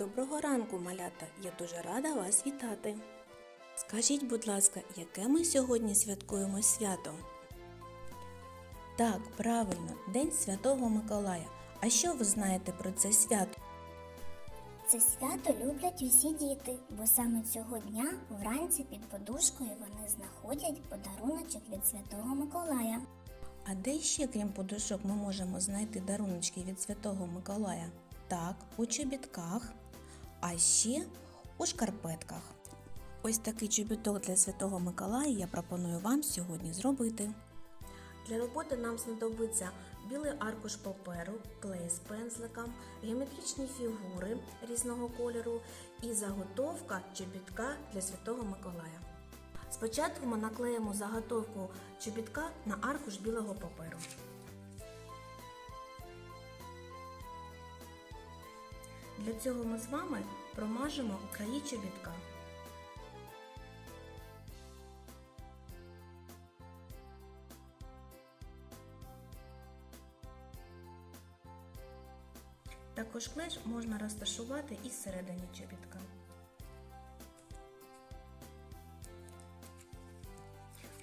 Доброго ранку, малята! Я дуже рада вас вітати. Скажіть, будь ласка, яке ми сьогодні святкуємо свято? Так, правильно, День Святого Миколая. А що ви знаєте про це свято? Це свято люблять усі діти, бо саме цього дня вранці під подушкою вони знаходять подаруночок від Святого Миколая. А де ще, крім подушок, ми можемо знайти даруночки від Святого Миколая? Так, у чобітках, а ще у шкарпетках. Ось такий чобіток для Святого Миколая я пропоную вам сьогодні зробити. Для роботи нам знадобиться білий аркуш паперу, клей з пензликом, геометричні фігури різного кольору і заготовка чобітка для Святого Миколая. Спочатку ми наклеїмо заготовку чобітка на аркуш білого паперу. Для цього ми з вами промажемо краї чобітка. Також клеш можна розташувати і всередині чобітка.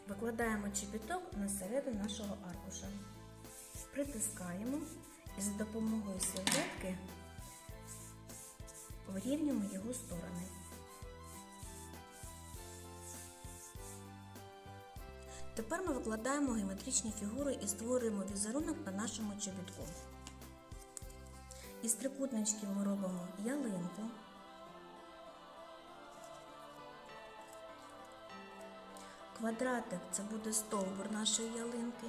Викладаємо чобіток на середину нашого аркуша. Притискаємо і за допомогою серветки вирівнюємо його сторони. Тепер ми викладаємо геометричні фігури і створюємо візерунок на нашому чобітку. Із трикутничків ми робимо ялинку. Квадратик це буде стовбур нашої ялинки.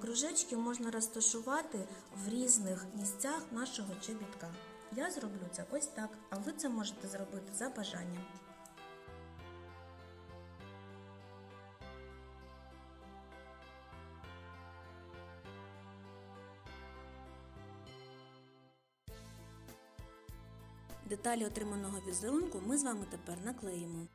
Кружечки можна розташувати в різних місцях нашого чобітка. Я зроблю це ось так, а ви це можете зробити за бажанням. Деталі отриманого візерунку ми з вами тепер наклеїмо.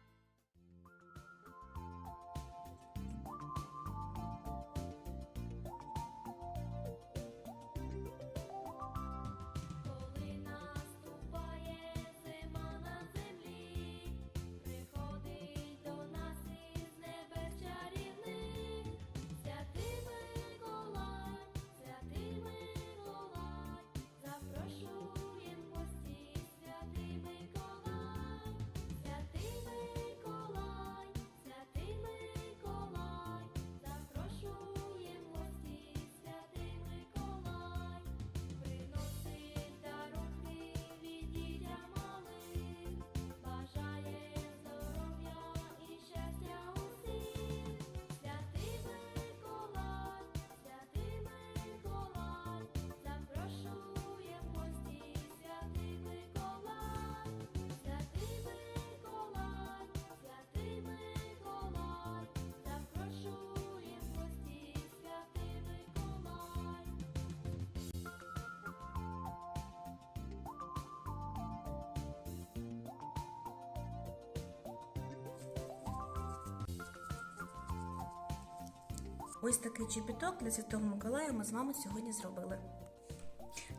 Ось такий чіпіток для Святого Миколая ми з вами сьогодні зробили.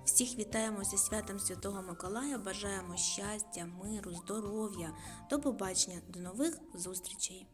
Всіх вітаємо зі святом Святого Миколая, бажаємо щастя, миру, здоров'я. До побачення, до нових зустрічей!